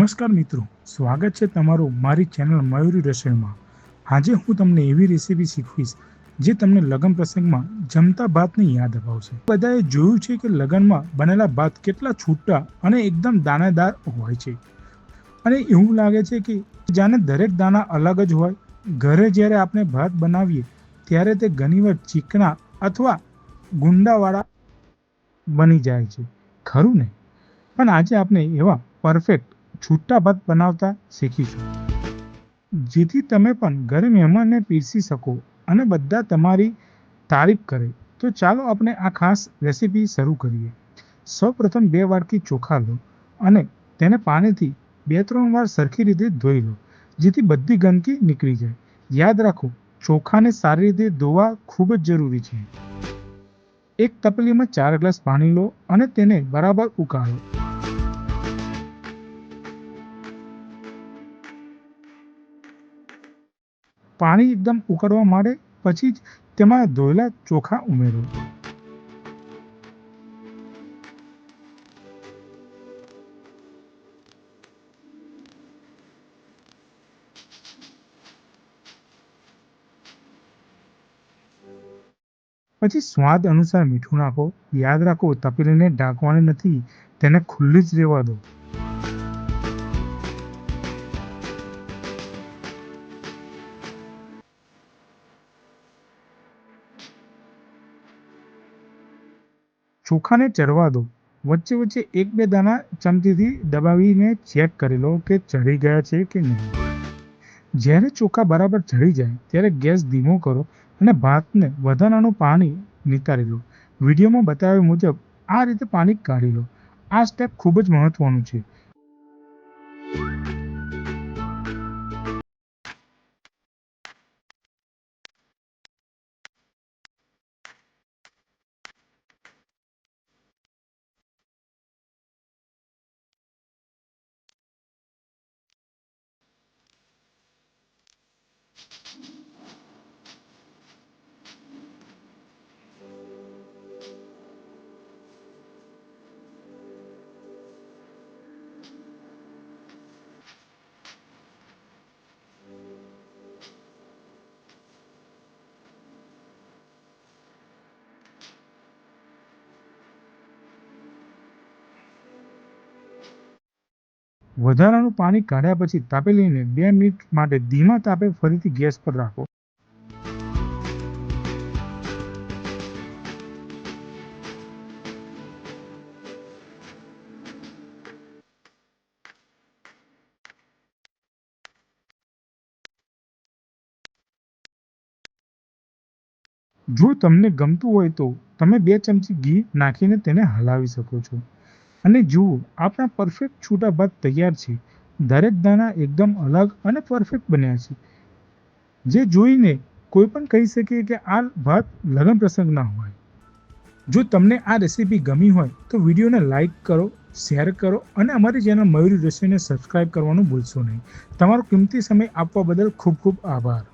નમસ્કાર મિત્રો, સ્વાગત છે તમારું મારી ચેનલ મયુરી રસોઈમાં. આજે હું તમને એવી રેસીપી શીખવીશ, જે તમને લગ્ન પ્રસંગમાં જમતા ભાતની યાદ અપાવશે. બધાએ જોયું છે કે લગ્નમાં બનેલા ભાત કેટલા છૂટા અને એકદમ દાણેદાર હોય છે. અને એવું લાગે છે કે જાણે દરેક દાણા અલગ જ હોય. ઘરે જ્યારે આપણે ભાત બનાવીએ, ત્યારે તે ઘણીવાર ચીકણા અથવા ગુંડાવાળા બની જાય છે. ખરું ને? પણ આજે આપણે એવા પરફેક્ટ છૂટા ભાત બનાવતા શીખીશું. જેથી તમે પણ ઘરે મહેમાનને પીરસી શકો અને બધા તમારી તારીફ કરે. તો ચાલો આપણે આ ખાસ રેસીપી શરૂ કરીએ. સૌપ્રથમ બે વાટકી ચોખા લો અને તેને પાણીથી બે ત્રણ વાર સરખી રીતે ધોઈ લો, જેથી બધી ગંદકી નીકળી જાય. યાદ રાખો, ચોખાને સારી રીતે ધોવા ખૂબ જ જરૂરી છે. એક તપલીમાં ચાર ગ્લાસ પાણી લો અને તેને બરાબર ઉકાળો. પાણી એકદમ ઉકળવા માંડે, પછી જ તેમાં ધોયેલા ચોખા ઉમેરો. પછી સ્વાદ અનુસાર મીઠું નાખો. યાદ રાખો, તપેલીને ઢાંકવાની નથી, તેને ખુલ્લી જ રહેવા દો. ચોખાને ચડવા દો. વચ્ચે વચ્ચે એક બે દાણા ચમચીથી દબાવીને ચેક કરી લો કે ચડી ગયા છે કે નહીં. જ્યારે ચોખા બરાબર ચડી જાય, ત્યારે ગેસ ધીમો કરો અને ભાતને વધારાનું પાણી નિતારી લો. વિડીયોમાં બતાવ્યા મુજબ આ રીતે પાણી કાઢી લો. આ સ્ટેપ ખૂબ જ મહત્વનું છે. વધારાનું પાણી કાઢ્યા પછી તાપેલીને બે મિનિટ માટે ધીમા તાપે ફરીથી ગેસ પર રાખો. જો તમને ગમતું હોય તો તમે બે ચમચી ઘી નાખીને તેને હલાવી શકો છો. અને જુઓ, આપણા પરફેક્ટ છૂટા ભાત તૈયાર છે. દરેક દાણા એકદમ અલગ અને પરફેક્ટ બન્યા છે. જે જોઈને કોઈ પણ કહી શકે કે આ ભાત લગ્ન પ્રસંગના હોય. જો તમને આ રેસીપી ગમી હોય, તો વિડીયોને લાઇક કરો શેર કરો અને અમારી ચેનલ મયુરી રસોઈને સબસ્ક્રાઈબ કરવાનું ભૂલશો નહીં. તમારો કિંમતી સમય આપવા બદલ ખૂબ ખૂબ આભાર.